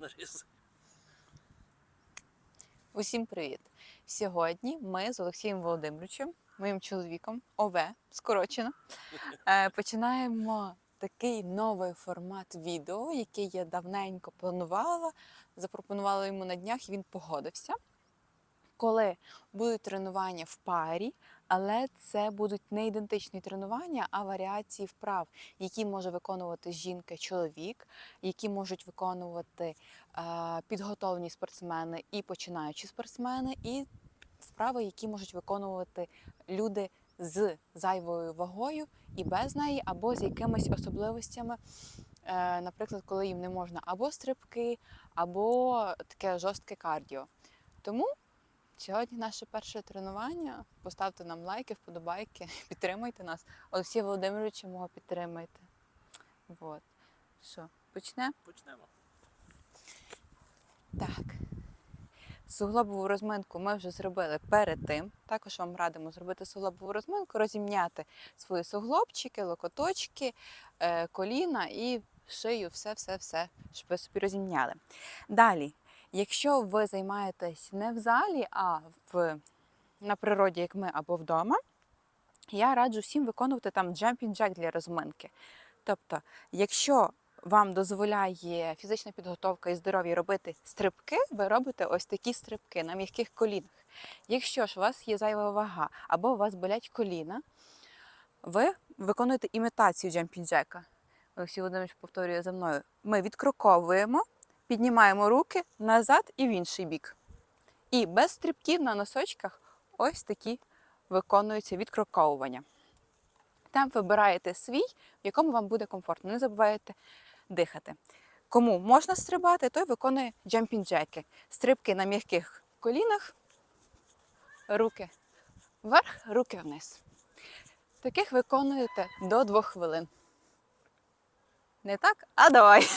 нарізаю. Усім привіт! Сьогодні ми з Олексієм Володимировичем, моїм чоловіком, ОВ, скорочено, е, починаємо такий новий формат відео, який я давненько планувала. Запропонувала йому на днях, і він погодився. Коли будуть тренування в парі, але це будуть не ідентичні тренування, а варіації вправ, які може виконувати жінка, чоловік, які можуть виконувати е, підготовлені спортсмени і починаючі спортсмени, і вправи, які можуть виконувати люди з зайвою вагою і без неї, або з якимись особливостями. Е, Наприклад, коли їм не можна або стрибки, або таке жорстке кардіо. Тому сьогодні наше перше тренування. Поставте нам лайки, вподобайки, підтримайте нас. Олексія Володимировича мого підтримайте. Вот. Що, почнемо? Почнемо. Так. Суглобову розминку ми вже зробили перед тим. Також вам радимо зробити суглобову розминку, розімняти свої суглобчики, локоточки, е, коліна і шию, все-все-все, щоб ви собі розімняли. Далі, якщо ви займаєтесь не в залі, а в, на природі, як ми, або вдома, я раджу всім виконувати там jumping jack для розминки. Тобто, якщо вам дозволяє фізична підготовка і здоров'я робити стрибки, ви робите ось такі стрибки на м'яких колінах. Якщо ж у вас є зайва вага або у вас болять коліна, ви виконуєте імітацію джемпінг-джека. Олексій Володимирович повторює за мною. Ми відкроковуємо, піднімаємо руки назад і в інший бік. І без стрибків на носочках ось такі виконуються відкроковування. Там вибираєте свій, в якому вам буде комфортно. Не забувайте дихати. Кому можна стрибати, той виконує джемпінг-джеки. Стрибки на м'яких колінах, руки вверх, руки вниз. Таких виконуєте до двох хвилин. Не так? А давай.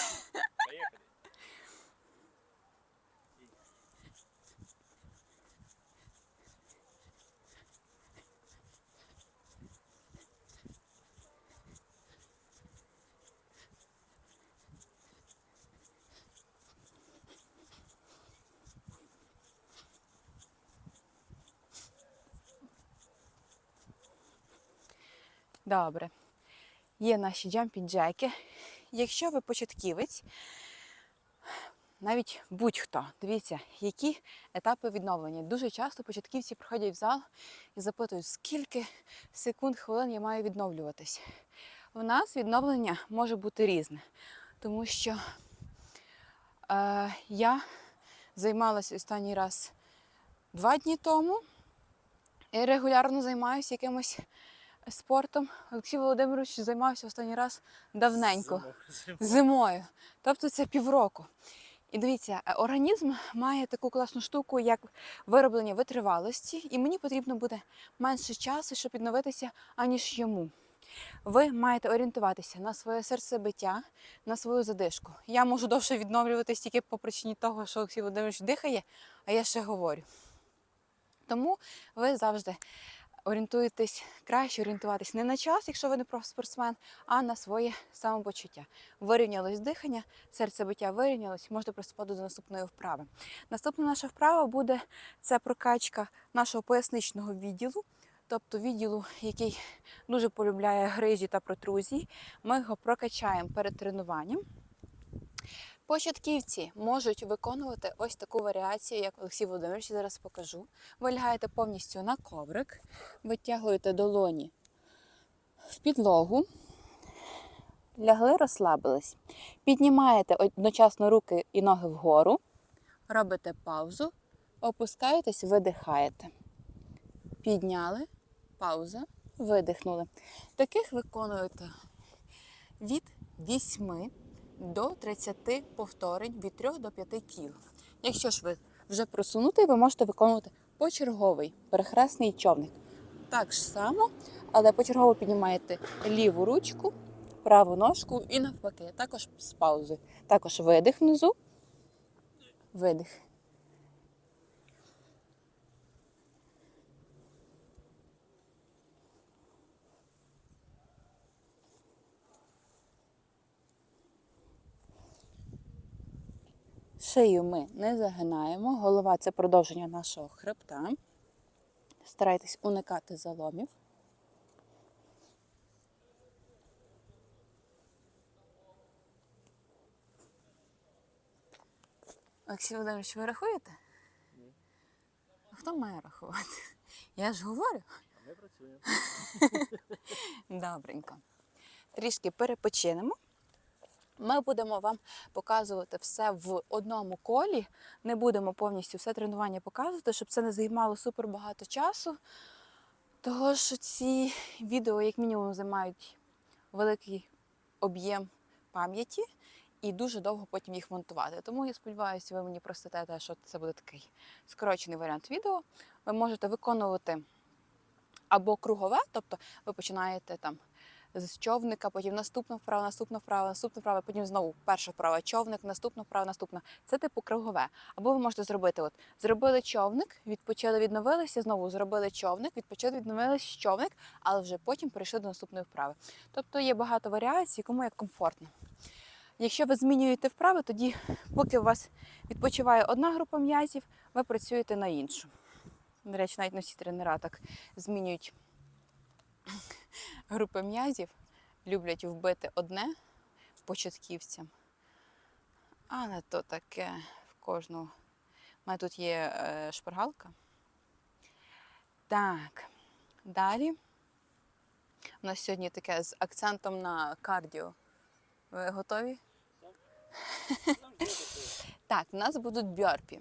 Добре. Є наші джампінг-джеки. Якщо ви початківець, навіть будь-хто, дивіться, які етапи відновлення. Дуже часто початківці приходять в зал і запитують, скільки секунд, хвилин я маю відновлюватись. У нас відновлення може бути різне, тому що е, я займалася останній раз два дні тому і регулярно займаюся якимось спортом. Олексій Володимирович займався останній раз давненько Зимою, зимою. Тобто це півроку. І дивіться, е, організм має таку класну штуку, як вироблення витривалості, і мені потрібно буде менше часу, щоб відновитися, аніж йому. Ви маєте орієнтуватися на своє серцебиття, на свою задишку. Я можу довше відновлюватись тільки по причині того, що Олексій Володимирович дихає, а я ще говорю. Тому ви завжди орієнтуєтесь, краще орієнтуватись не на час, якщо ви не профспортсмен, а на своє самопочуття. Вирівнялось дихання, серцебиття вирівнялось, можете приступати до наступної вправи. Наступна наша вправа буде це прокачка нашого поясничного відділу, тобто відділу, який дуже полюбляє грижі та протрузії. Ми його прокачаємо перед тренуванням. Початківці можуть виконувати ось таку варіацію, як Олексій Володимирович зараз покажу. Ви лягаєте повністю на коврик, витягуєте долоні в підлогу, лягли, розслабились. Піднімаєте одночасно руки і ноги вгору, робите паузу, опускаєтесь, видихаєте. Підняли, пауза, видихнули. Таких виконуєте від 8 до 30 повторень від 3 до 5 кіл. Якщо ж ви вже просунутий, ви можете виконувати почерговий перехресний човник. Так само, але почергово піднімаєте ліву ручку, праву ножку і навпаки, також з паузи. Також видих внизу, видих. Шию ми не загинаємо. Голова це продовження нашого хребта. Старайтесь уникати заломів. Олексій Володимирович, ви рахуєте? Ні. А хто має рахувати? Я ж говорю. А ми працюємо. Добренько. Трішки перепочинемо. Ми будемо вам показувати все в одному колі. Не будемо повністю все тренування показувати, щоб це не займало супер багато часу. Того що ці відео, як мінімум, займають великий об'єм пам'яті і дуже довго потім їх монтувати. Тому я сподіваюся, ви мені простите, те, що це буде такий скорочений варіант відео. Ви можете виконувати або кругове, тобто ви починаєте там з човника, потім наступна вправа, наступна вправа, наступна вправа, потім знову перша вправа, човник, наступна вправа, наступна. Це типу кругове. Або ви можете зробити: от зробили човник, відпочили, відновилися, знову зробили човник, відпочили, відновилися човник, але вже потім перейшли до наступної вправи. Тобто є багато варіацій, кому як комфортно. Якщо ви змінюєте вправи, тоді, поки у вас відпочиває одна група м'язів, ви працюєте на іншу. До речі, навіть всі тренера так змінюють групи м'язів, люблять вбити одне початківцям. Але то таке в кожного. У мене тут є е, шпаргалка. Так, далі. У нас сьогодні таке з акцентом на кардіо. Ви готові? Так, в нас будуть бьорпі.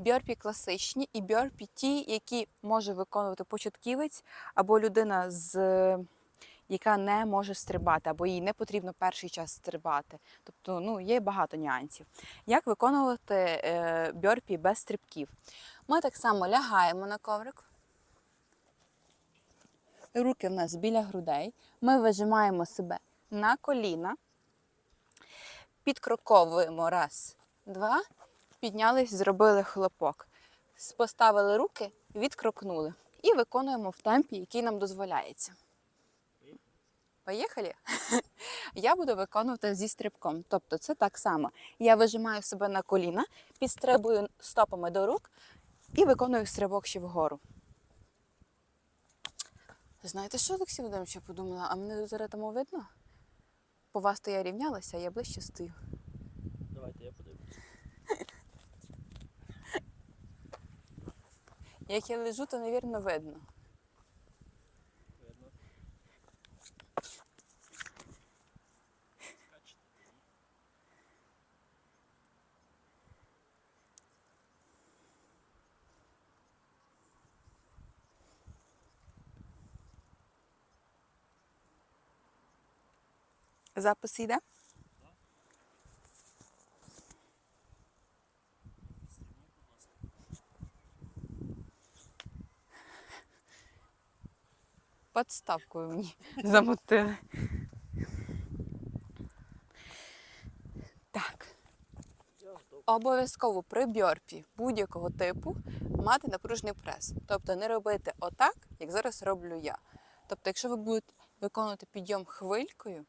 Бьорпі класичні і бьорпі ті, які може виконувати початківець або людина, з, яка не може стрибати, або їй не потрібно перший час стрибати. Тобто ну, є багато нюансів. Як виконувати е, бьорпі без стрибків? Ми так само лягаємо на коврик. Руки в нас біля грудей. Ми вижимаємо себе на коліна. Підкроковуємо раз, два, піднялись, зробили хлопок. Поставили руки, відкрокнули. І виконуємо в темпі, який нам дозволяється. Поїхали? Я буду виконувати зі стрибком. Тобто це так само. Я вижимаю себе на коліна, підстрибую стопами до рук і виконую стрибок ще вгору. Знаєте що, Олексій Володимирович, я подумала, а мене зараз тому видно? По вас то я рівнялася, а я ближче стою. Як я лежу, то, навірно, видно. Видно. Запис йде? Подставкою мені замотили. Так. Обов'язково при бьорпі будь-якого типу мати напружений прес. Тобто не робити отак, як зараз роблю я. Тобто, якщо ви будете виконувати підйом хвилькою,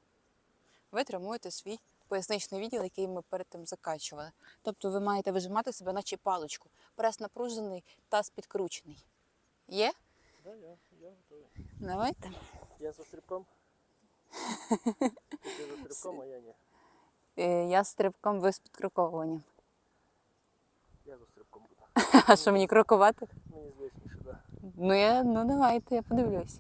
ви тримуєте свій поясничний відділ, який ми перед тим закачували. Тобто ви маєте вижимати себе, наче паличку. Прес напружений, таз підкручений. Є? Да, я, я готовий. Давайте. Я за стрибком. Ти за стрибком, а я ні. Е, Я з стрибком, ви з підкроковуванням. Я за стрибком буду. А що мені крокувати? Мені звичніше, так. Да. Ну я ну давайте, я подивлюсь.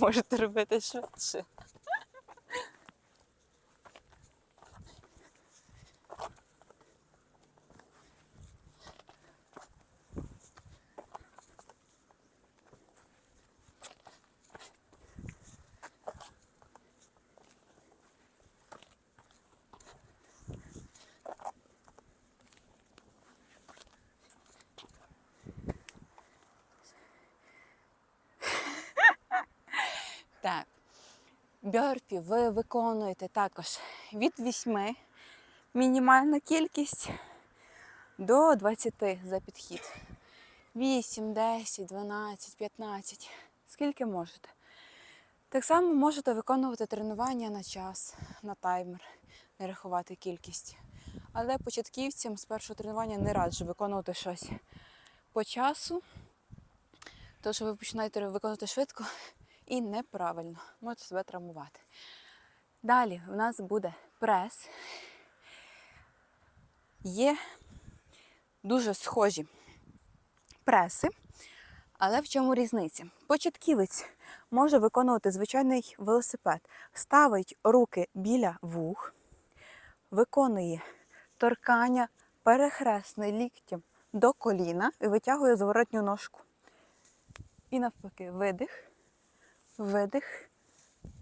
Можете робити швидше. Так. Бьорпі ви виконуєте також від 8 мінімальна кількість до 20 за підхід. 8, 10, 12, 15. Скільки можете. Так само можете виконувати тренування на час, на таймер, не рахувати кількість. Але початківцям з першого тренування не раджу виконувати щось по часу, тому що ви починаєте виконувати швидко і неправильно. Можете себе травмувати. Далі в нас буде прес. Є дуже схожі преси, але в чому різниця? Початківець може виконувати звичайний велосипед, ставить руки біля вух, виконує торкання перехресне ліктем до коліна і витягує зворотню ножку. І навпаки, видих, видих,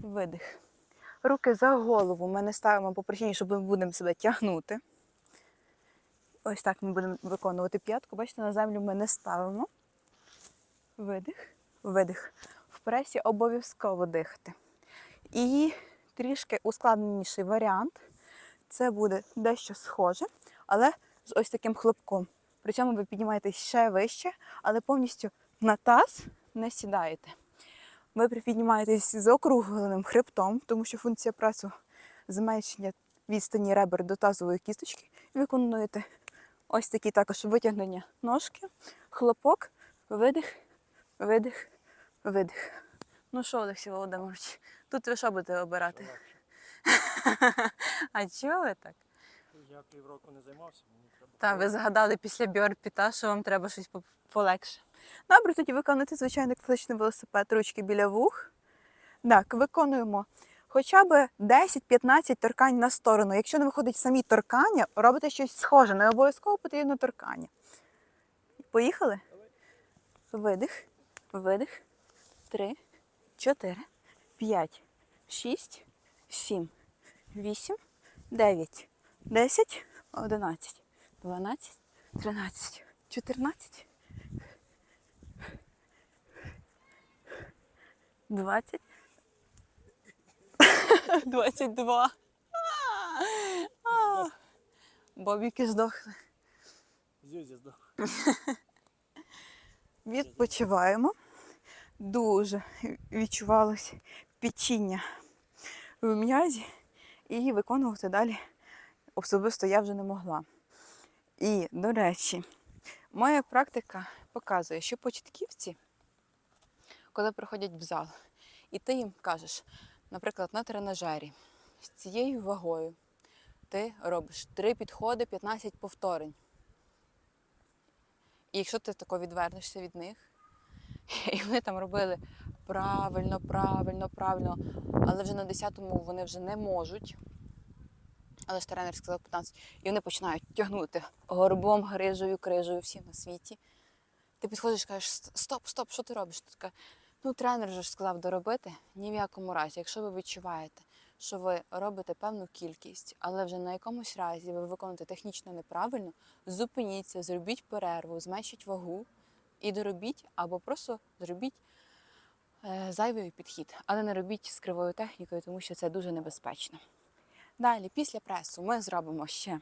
видих. Руки за голову ми не ставимо по причині, що ми будемо себе тягнути. Ось так ми будемо виконувати п'ятку. Бачите, на землю ми не ставимо. Видих, видих. В пресі обов'язково дихати. І трішки ускладненіший варіант. Це буде дещо схоже, але з ось таким хлопком. При цьому ви піднімаєтесь ще вище, але повністю на таз не сідаєте. Ви піднімаєтесь з округленим хребтом, тому що функція пресу зменшення відстані ребер до тазової кісточки. Виконуєте ось такі також витягнення ножки, хлопок, видих, видих, видих. Ну що, Олексій Володимирович, тут ви що будете обирати? А чого ви так? Я півроку не займався, мені треба. Та ви згадали після бьорпі, та, що вам треба щось полегше. Добре, тоді виконуйте звичайний класичний велосипед, ручки біля вух. Так, виконуємо хоча б 10-15 торкань на сторону. Якщо не виходить самі торкання, робите щось схоже, не обов'язково потрібно торкання. Поїхали? Видих, видих. Три, чотири, п'ять, шість, сім, вісім, дев'ять, десять, одинадцять, дванадцять, тринадцять, чотирнадцять. Двадцять. Двадцять два. А, Бобіки здохли. Зюзі здох. Відпочиваємо. Дуже відчувалось печіння в м'язі, і виконувати далі особисто я вже не могла. І, до речі, моя практика показує, що початківці, коли приходять в зал, і ти їм кажеш, наприклад, на тренажері з цією вагою ти робиш 3 підходи, 15 повторень. І якщо ти тако відвернешся від них, і вони там робили правильно, правильно, правильно, але вже на 10-му вони вже не можуть. Але ж тренер сказав 15, і вони починають тягнути горбом, грижею, крижею всім на світі. Ти підходиш і кажеш, стоп, стоп, що ти робиш? Ти така, ну тренер же ж сказав доробити. Ні в якому разі, якщо ви відчуваєте, що ви робите певну кількість, але вже на якомусь разі ви виконуєте технічно неправильно, зупиніться, зробіть перерву, зменшіть вагу і доробіть, або просто зробіть е, зайвий підхід, але не робіть з кривою технікою, тому що це дуже небезпечно. Далі, після пресу, ми зробимо ще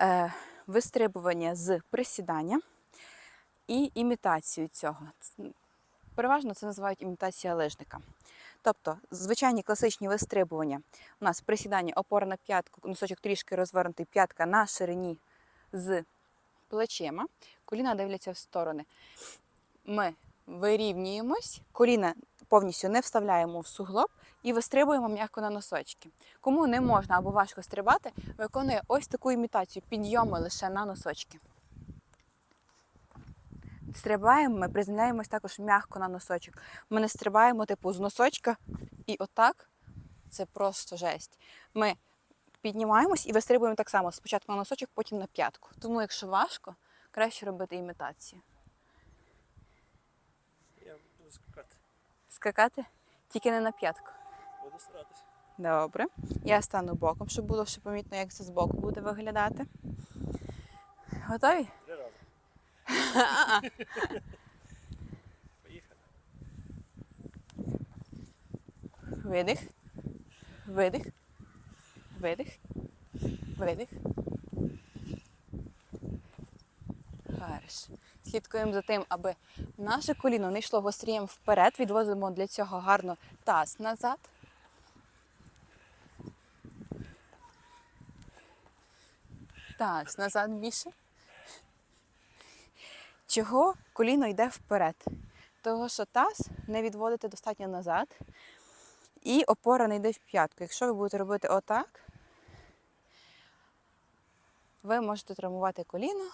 е, вистрибування з присідання і імітацію цього. Переважно це називають імітація лижника. Тобто, звичайні класичні вистрибування. У нас присідання, опора на п'ятку, носочок трішки розвернутий, п'ятка на ширині з плечима, коліна дивляться в сторони. Ми вирівнюємось, коліна повністю не вставляємо в суглоб і вистрибуємо м'яко на носочки. Кому не можна або важко стрибати, виконує ось таку імітацію підйому лише на носочки. Стрибаємо, ми приземляємось також м'яко на носочок. Ми не стрибаємо типу з носочка і отак. Це просто жесть. Ми піднімаємось і вистрибуємо так само спочатку на носочок, потім на п'ятку. Тому, якщо важко, краще робити імітацію. Я буду скакати. Скакати тільки не на п'ятку. Буду старатися. Добре. Я стану боком, щоб було ще помітно, як це збоку буде виглядати. Готові? Поїхали. Видих. Видих. Видих. Видих. Хорош. Слідкуємо за тим, аби наше коліно не йшло гострієм вперед. Відводимо для цього гарно таз назад. Таз назад більше. Чого коліно йде вперед? Того, що таз не відводите достатньо назад. І опора не йде в п'ятку. Якщо ви будете робити отак, ви можете травмувати коліно,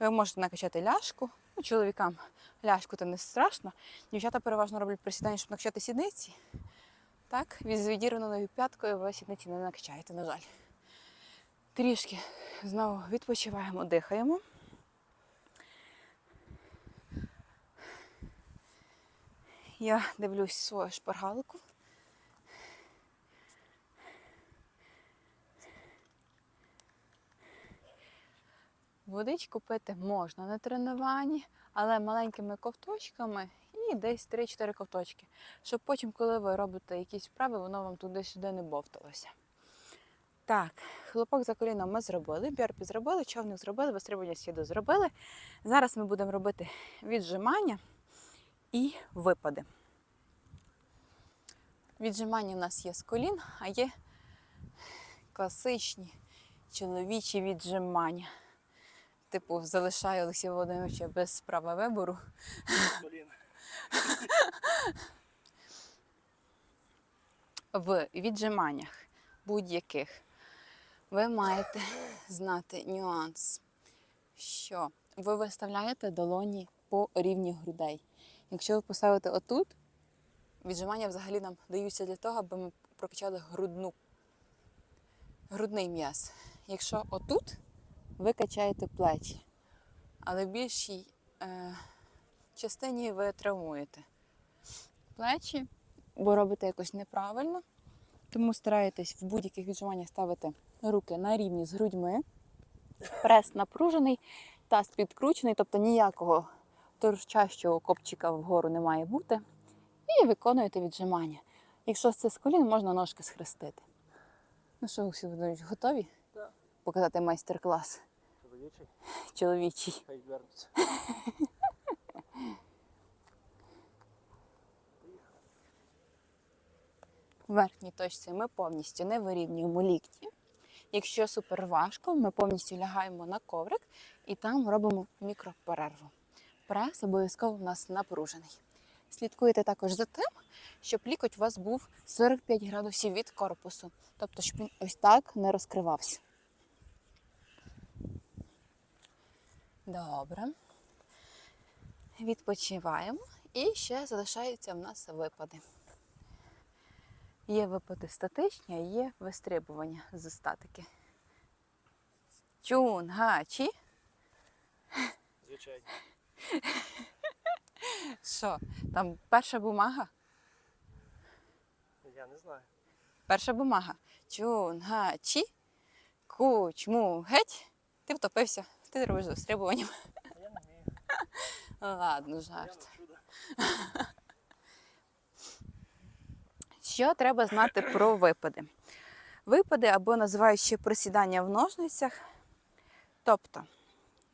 ви можете накачати ляшку. Ну, чоловікам ляшку це не страшно. Дівчата переважно роблять присідання, щоб накачати сідниці. Так, від відірваною п'яткою ви сідниці не накачаєте, на жаль. Трішки знову відпочиваємо, дихаємо. Я дивлюсь свою шпаргалку. Водичку пити можна на тренуванні, але маленькими ковточками і десь 3-4 ковточки, щоб потім, коли ви робите якісь вправи, воно вам туди-сюди не бовталося. Так, хлопок за коліном ми зробили, бьорпі зробили, човник зробили, вистрибування сіду зробили. Зараз ми будемо робити віджимання і випади. Віджимання у нас є з колін, а є класичні чоловічі віджимання. Типу, залишаю Олексія Володимировича без права вибору. В віджиманнях будь-яких ви маєте знати нюанс, що ви виставляєте долоні по рівні грудей. Якщо ви поставите отут, віджимання взагалі нам даються для того, аби ми прокачали грудну, грудний м'яз. Якщо отут, ви качаєте плечі, але в більшій е, частині ви травмуєте плечі, бо робите якось неправильно. Тому стараєтесь в будь-яких віджиманнях ставити руки на рівні з грудьми. Прес напружений, таз підкручений, тобто ніякого торчащого копчика вгору не має бути. І виконуєте віджимання. Якщо це з колін, можна ножки схрестити. Ну що, Олексій Володимирович, готові Так. показати майстер-клас Чоловічий, чоловічий? хай вернуться. В верхній точці ми повністю не вирівнюємо лікті. Якщо супер важко, ми повністю лягаємо на коврик і там робимо мікроперерву. Прес обов'язково в нас напружений. Слідкуйте також за тим, щоб лікоть у вас був 45 градусів від корпусу, тобто, щоб він ось так не розкривався. Добре. Відпочиваємо. І ще залишаються в нас випади. Є випади статичні, а є вистрибування з статики. Чунгачі. Звичайно. Що? Там перша бумага? Я не знаю. Перша бумага. Чунгачі. Кучму геть. Ти втопився. Ти робиш з вистрибуванням. А я не вмію. Ладно, жарт. Що треба знати про випади? Випади або називають ще присідання в ножницях. Тобто,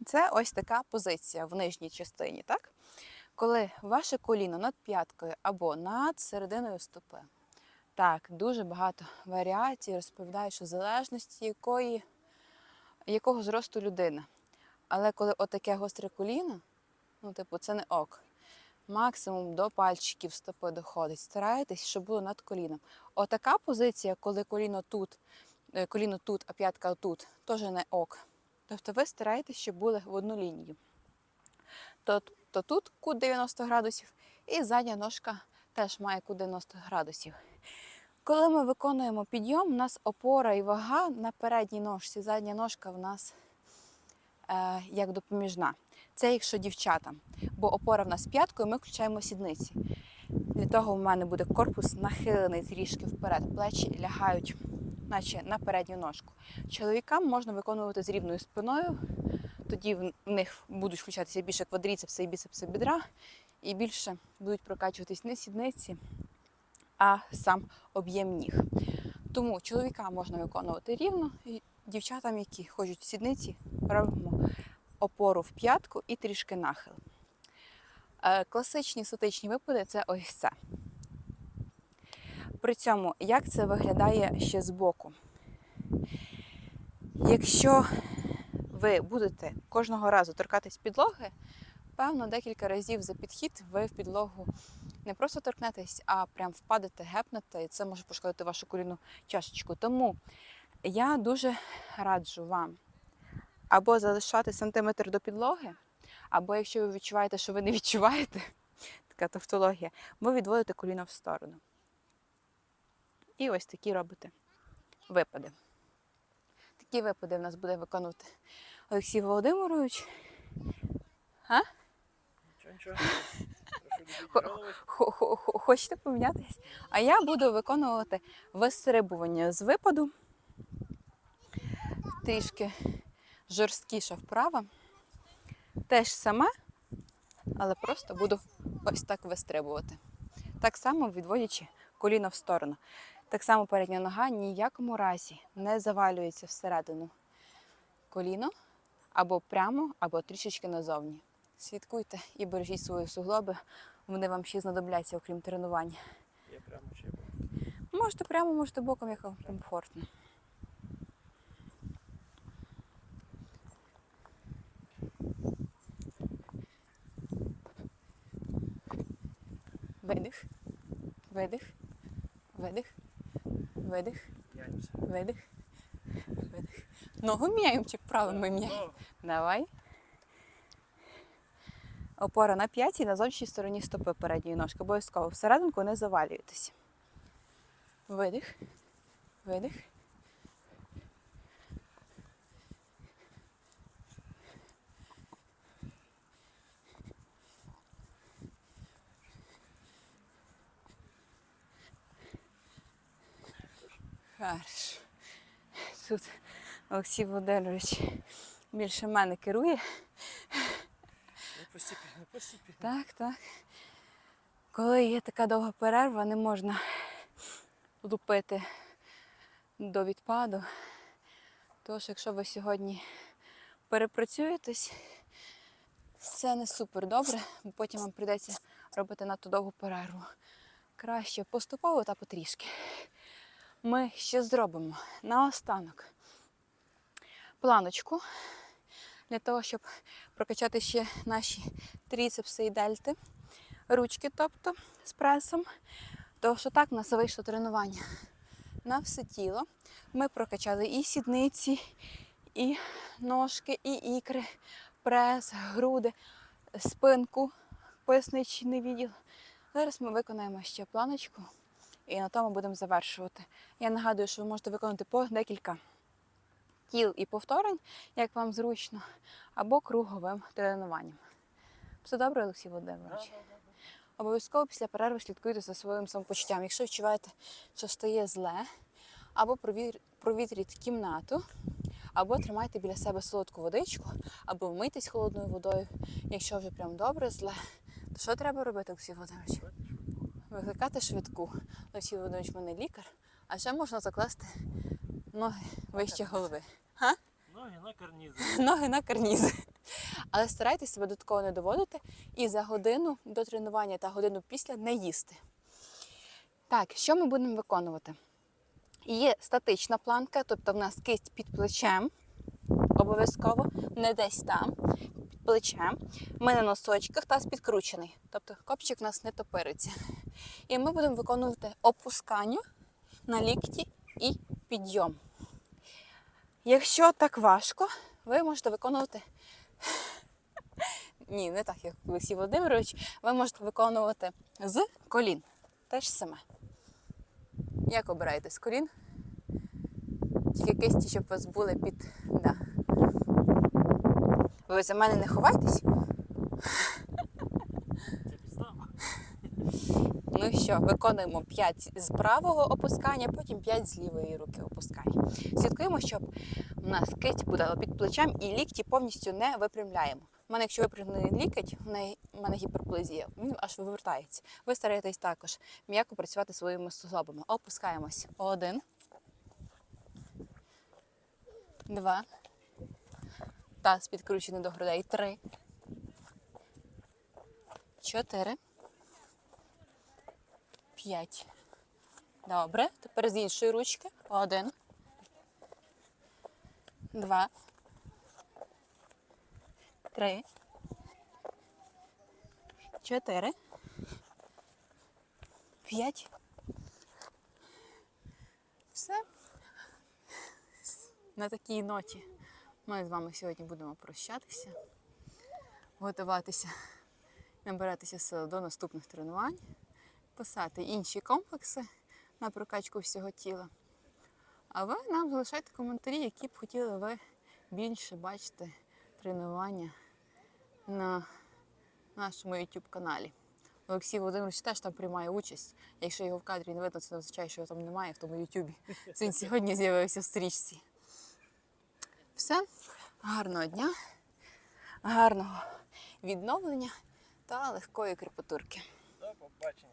це ось така позиція в нижній частині, так? Коли ваше коліно над п'яткою або над серединою стопи. Так, дуже багато варіацій розповідають, що в залежності якої, якого зросту людина. Але коли отаке гостре коліно, ну, типу, це не ок максимум до пальчиків стопи доходить. Старайтесь, щоб було над коліном. Отака позиція, коли коліно тут, е, коліно тут, а п'ятка тут, теж не ок. Тобто ви стараєтесь, щоб були в одну лінію. То, то тут кут 90 градусів, і задня ножка теж має кут 90 градусів. Коли ми виконуємо підйом, у нас опора і вага на передній ножці, задня ножка в нас е, як допоміжна. Це якщо дівчатам, бо опора в нас п'яткою, ми включаємо сідниці. Для того у мене буде корпус нахилений трішки вперед, плечі лягають, наче на передню ножку. Чоловікам можна виконувати з рівною спиною, тоді в них будуть включатися більше квадріцепси і біцепси бідра, і більше будуть прокачуватись не сідниці, а сам об'єм ніг. Тому чоловікам можна виконувати рівно, і дівчатам, які хочуть в сідниці, робимо опору в п'ятку і трішки нахил. Е, Класичні статичні випади це ось це. При цьому, як це виглядає ще збоку? Якщо ви будете кожного разу торкатись підлоги, певно, декілька разів за підхід ви в підлогу не просто торкнетесь, а прям впадете, гепнете, і це може пошкодити вашу колінну чашечку. Тому я дуже раджу вам або залишати сантиметр до підлоги, або якщо ви відчуваєте, що ви не відчуваєте, така тавтологія, ви відводите коліно в сторону. І ось такі робите випади. Такі випади в нас буде виконувати Олексій Володимирович. Нічого, нічого. Хо- Хочете помінятись? А я буду виконувати вистрибування з випаду. Трішки жорсткіша вправа. Теж саме, але просто буду ось так вистрибувати. Так само відводячи коліно в сторону. Так само передня нога ніякому разі не завалюється всередину коліно або прямо, або трішечки назовні. Слідкуйте і бережіть свої суглоби, вони вам ще знадобляться, окрім тренування. Я прямо ще буду. Можете прямо, можете боком, як вам комфортно. Видих, видих, видих, видих, видих, видих. Ногу міняємо чи вправо ми міняємо? Давай. Опора на п'ятій на зовнішній стороні стопи передньої ножки. Обов'язково всерединку не завалюйтесь. Видих. Видих. Хорошо. Тут Олексій Володимирович більше мене керує. ну, постепенно, постепенно. Так, так. Коли є така довга перерва, не можна лупити до відпаду. Тож, якщо ви сьогодні перепрацюєтесь, це не супер добре, бо потім вам прийдеться робити надто довгу перерву. Краще поступово та потрішки. Ми ще зробимо наостанок планочку для того, щоб прокачати ще наші тріцепси і дельти, ручки, тобто з пресом. Тому що так в нас вийшло тренування на все тіло. Ми прокачали і сідниці, і ножки, і ікри, прес, груди, спинку, поясничний відділ. Зараз ми виконаємо ще планочку і на тому будемо завершувати. Я нагадую, що ви можете виконати по декілька кіл і повторень, як вам зручно, або круговим тренуванням. Все добре, Олексій Володимирович? Обов'язково після перерви слідкуйте за своїм самопочуттям. Якщо відчуваєте, що стає зле, або провітріть кімнату, або тримайте біля себе солодку водичку, або вмийтесь холодною водою. Якщо вже прям добре зле, то що треба робити, Олексій Володимирович? Викликати швидку. Олексій Володимирович, в мене лікар, а ще можна закласти ноги вище голови. Ноги на карнізі. ноги на карнізи. Але старайтесь себе до такого не доводити і за годину до тренування та годину після не їсти. Так, що ми будемо виконувати? Є статична планка, тобто в нас кисть під плечем, обов'язково, не десь там, плечем. Ми на носочках, таз підкручений, тобто копчик в нас не топириться. І ми будемо виконувати опускання на лікті і підйом. Якщо так важко, ви можете виконувати. Ні, не так, як Олексій Володимирович. Ви можете виконувати з колін. Теж саме. Як обираєте з колін? Тільки кисті, щоб у вас були під. Да. Ви за мене не ховайтесь. Ну що, виконуємо 5 з правого опускання, потім 5 з лівої руки опускання. Слідкуємо, щоб у нас кисть буде під плечем і лікті повністю не випрямляємо. У мене, якщо випрямлений лікоть, в мене гіперплезія, він аж вивертається. Ви стараєтесь також м'яко працювати своїми суглобами. Опускаємось. Один. Два. Таз підкручений до грудей. Три. Чотири. П'ять. Добре. Тепер з іншої ручки. Один. Два. Три. Чотири. П'ять. Все. На такій ноті ми з вами сьогодні будемо прощатися, готуватися, набиратися сил до наступних тренувань, писати інші комплекси на прокачку всього тіла. А ви нам залишайте коментарі, які б хотіли ви більше бачити тренування на нашому YouTube каналі. Олексій Володимирович теж там приймає участь. Якщо його в кадрі не видно, це означає, що його там немає в тому Ютубі. Він сьогодні з'явився в стрічці. Все, гарного дня, гарного відновлення та легкої кріпотурки. До побачення.